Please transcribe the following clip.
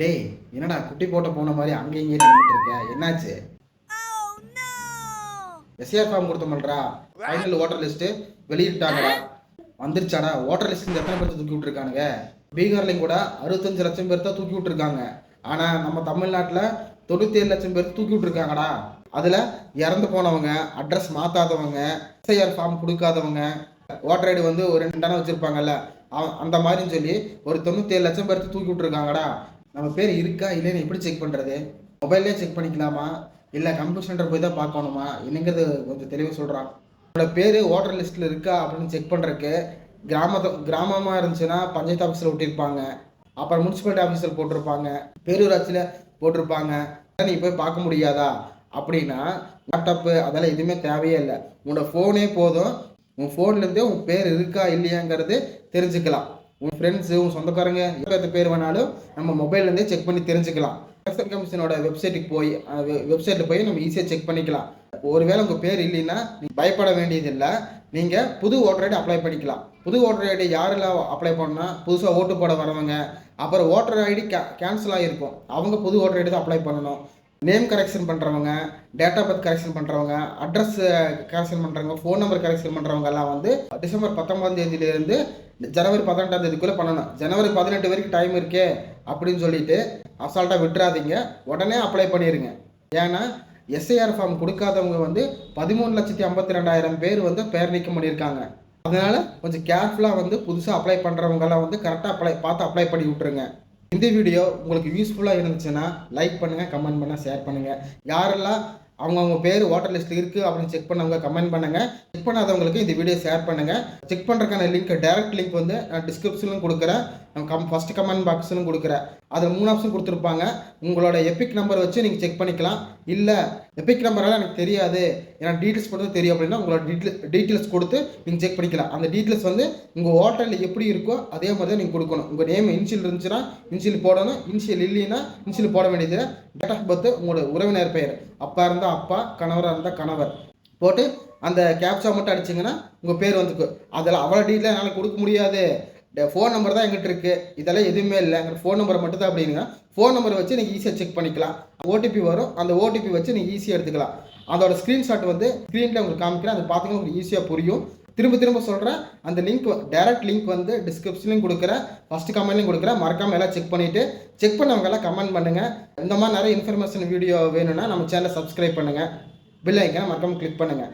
டேய் என்னடா குட்டி போட்ட போன மாதிரி அங்கே இங்கே நடந்துட்டு இருக்க? என்னாச்சு? எஸ்ஆர் ஃபார்ம் கொடுத்தோம்லடா ஃபைனல் ஓட்டர் லிஸ்ட் வெளியிட்டாங்கடா. வந்துருச்சாடா. ஓட்டர் லிஸ்ட் எத்தனை பேர் தூக்கி விட்டுருக்கானுங்க. பீகார்லையும் கூட அறுபத்தஞ்சு லட்சம் பேர் தான் தூக்கி விட்டுருக்காங்க. ஆனால் நம்ம தமிழ்நாட்டில் தொண்ணூத்தேழு லட்சம் பேர் தூக்கி விட்டுருக்காங்கடா. அதில் இறந்து போனவங்க அட்ரஸ் மாற்றாதவங்க எஸ்ஐஆர் ஃபார்ம் கொடுக்காதவங்க ஓட்டர் ஐடி வந்து ஒரு ரெண்டு வச்சுருப்பாங்கல்ல. அந்த மாதிரின்னு சொல்லி ஒரு தொண்ணூத்தேழு லட்சம் பேர்த்து தூக்கி விட்டுருக்காங்கடா. நம்ம பேர் இருக்கா இல்லைன்னு எப்படி செக் பண்ணுறது மொபைல்லே செக் பண்ணிக்கலாமா? இல்லை கம்ப்யூட்டர் சென்டர் போய் தான் பார்க்கணுமா? என்னங்கிறது கொஞ்சம் தெளிவாக சொல்கிறான் உங்களோட பேர் ஓட்டர் லிஸ்ட்டில் இருக்கா அப்படின்னு செக் பண்ணுறதுக்கு கிராமத்தை கிராமமாக இருந்துச்சுன்னா பஞ்சாயத்து ஆஃபீஸில் விட்டிருப்பாங்க அப்புறம் முனிசிபாலிட்டி ஆஃபீஸில் போட்டிருப்பாங்க. பேரூராட்சியில் போட்டிருப்பாங்க. நீ போய் பார்க்க முடியாதா? அப்படின்னா லேப்டாப்பு அதெல்லாம் எதுவுமே தேவையே இல்லை. உன்னோட ஃபோனே போதும். உன் ஃபோன்லேருந்தே உன் பேர் இருக்கா இல்லையாங்கிறது தெரிஞ்சுக்கலாம். உன் ஃப்ரெண்ட்ஸு உன் சொந்தக்காரங்க எந்த பேர் வேணாலும் நம்ம மொபைல்லேருந்தே செக் பண்ணி தெரிஞ்சுக்கலாம். எலெக்ஷன் கமிஷனோட வெப்சைட்டுக்கு போய் வெப்சைட்டில் போய் நம்ம ஈஸியாக செக் பண்ணிக்கலாம். ஒருவேளை உங்கள் பேர் இல்லைன்னா நீங்கள் பயப்பட வேண்டியதில்லை. நீங்கள் புது ஓட்டர் ஐடி அப்ளை பண்ணிக்கலாம். புது ஓட்டர் ஐடி யாரெல்லாம் அப்ளை பண்ணால் புதுசாக ஓட்டு போட வரவங்க அப்புறம் ஓட்டர் ஐடி கே கேன்சல் ஆகிருக்கும் அவங்க புது ஓட்டர் ஐடி தான் அப்ளை பண்ணணும். நேம் கரெக்ஷன் பண்ணுறவங்க டேட் ஆஃப் பர்த் கரெக்ஷன் பண்ணுறவங்க அட்ரஸ் கரெக்ஷன் பண்ணுறவங்க ஃபோன் நம்பர் கரெக்ஷன் பண்ணுறவங்க எல்லாம் வந்து டிசம்பர் பத்தொம்பதாம் தேதியிலேருந்து ஜனவரி பதினெட்டாம் தேதிக்குள்ளே பண்ணணும். ஜனவரி பதினெட்டு வரைக்கும் டைம் இருக்கே அப்படின்னு சொல்லிட்டு அசால்ட்டாக விட்டுறாதீங்க. உடனே அப்ளை பண்ணிடுங்க ஏன்னா எஸ்ஐஆர் ஃபார்ம் கொடுக்காதவங்க வந்து பதிமூணு லட்சத்தி ஐம்பத்தி ரெண்டாயிரம் பேர் வந்து பெயர் நீக்கம் பண்ணியிருக்காங்க. அதனால் கொஞ்சம் கேர்ஃபுல்லாக வந்து புதுசாக அப்ளை பண்ணுறவங்கெல்லாம் வந்து கரெக்டாக அப்ளை பார்த்து அப்ளை பண்ணி விட்ருங்க இந்த வீடியோ உங்களுக்கு யூஸ்ஃபுல்லாக இருந்துச்சுன்னா லைக் பண்ணுங்கள் கமெண்ட் பண்ணுங்கள் ஷேர் பண்ணுங்கள் யாரெல்லாம் அவங்கவுங்க பேர் வாட்டர் லிஸ்ட்டில் இருக்குது அப்படின்னு செக் பண்ணவங்க கமெண்ட் பண்ணுங்கள் செக் பண்ணாதவங்களுக்கு இந்த வீடியோ ஷேர் பண்ணுங்கள் செக் பண்ணுறதுக்கான லிங்க் டைரக்ட் லிங்க் வந்து நான் டிஸ்கிரிப்ஷன்லையும் கொடுக்குறேன். கம் ஃபஸ்ட் கமெண்ட் பாக்ஸ்லையும் கொடுக்குறேன் அதில் மூணு ஆப்ஷன் கொடுத்துருப்பாங்க. உங்களோட எபிக் நம்பர் வச்சு நீங்கள் செக் பண்ணிக்கலாம். இல்லை எபிக் நம்பரால் எனக்கு தெரியாது. ஏன்னா டீட்டெயில்ஸ் மட்டும் தெரியும் அப்படின்னா உங்களோட டீட்டெயில் டீட்டெயில்ஸ் கொடுத்து நீங்கள் செக் பண்ணிக்கலாம். அந்த டீட்டெயில்ஸ் வந்து உங்கள் ஹோட்டலில் எப்படி இருக்கோ அதே மாதிரி தான் நீங்கள் கொடுக்கணும். உங்கள் நேம் இன்ஷியல் இருந்துச்சுன்னா இன்ஷியல் போடணும். இன்ஷியல் இல்லைன்னா இன்ஷியல் போட வேண்டியது டேட் ஆஃப் பர்த் உங்களோட உறவினர் பெயர். அப்பா இருந்தால் அப்பா கணவராக இருந்தால் கணவர். போட்டு அந்த கேப்சா மட்டும் அடிச்சிங்கன்னா உங்கள் பேர் வந்துக்கும். அதில் அவ்வளோ டீட்டெயில் என்னால் கொடுக்க முடியாது. ஃபோன் நம்பர் தான் எங்கிட்ட இருக்குது இதெல்லாம் எதுவுமே இல்லை எங்கள் ஃபோன் நம்பர் மட்டும் தான் அப்படின்னா ஃபோன் நம்பர் வச்சு நீங்கள் ஈஸியாக செக் பண்ணிக்கலாம். ஓடிபி வரும். அந்த ஓடிபி வச்சு நீங்கள் ஈஸியாக எடுத்துக்கலாம். அதோட ஸ்க்ரீன்ஷாட் வந்து ஸ்க்ரீனில் உங்களுக்கு காமிக்கிறேன். அதை பார்த்தீங்கன்னா உங்களுக்கு ஈஸியாக புரியும். திரும்ப திரும்ப சொல்கிறேன் அந்த லிங்க் டைரக்ட் லிங்க் வந்து டிஸ்கிரிப்ஷன்லையும் கொடுக்குறேன். ஃபஸ்ட்டு கமெண்ட்லையும் கொடுக்குறேன். மறக்காமல் எல்லாம் செக் பண்ணிவிட்டு செக் பண்ணவங்கெல்லாம் கமெண்ட் பண்ணுங்கள் இந்த மாதிரி நிறைய இன்ஃபர்மேஷன் வீடியோ வேணும்னா நம்ம சேனலை சப்ஸ்கிரைப் பண்ணுங்கள் பில் ஐக்கனை மறக்காமல் கிளிக் பண்ணுங்கள்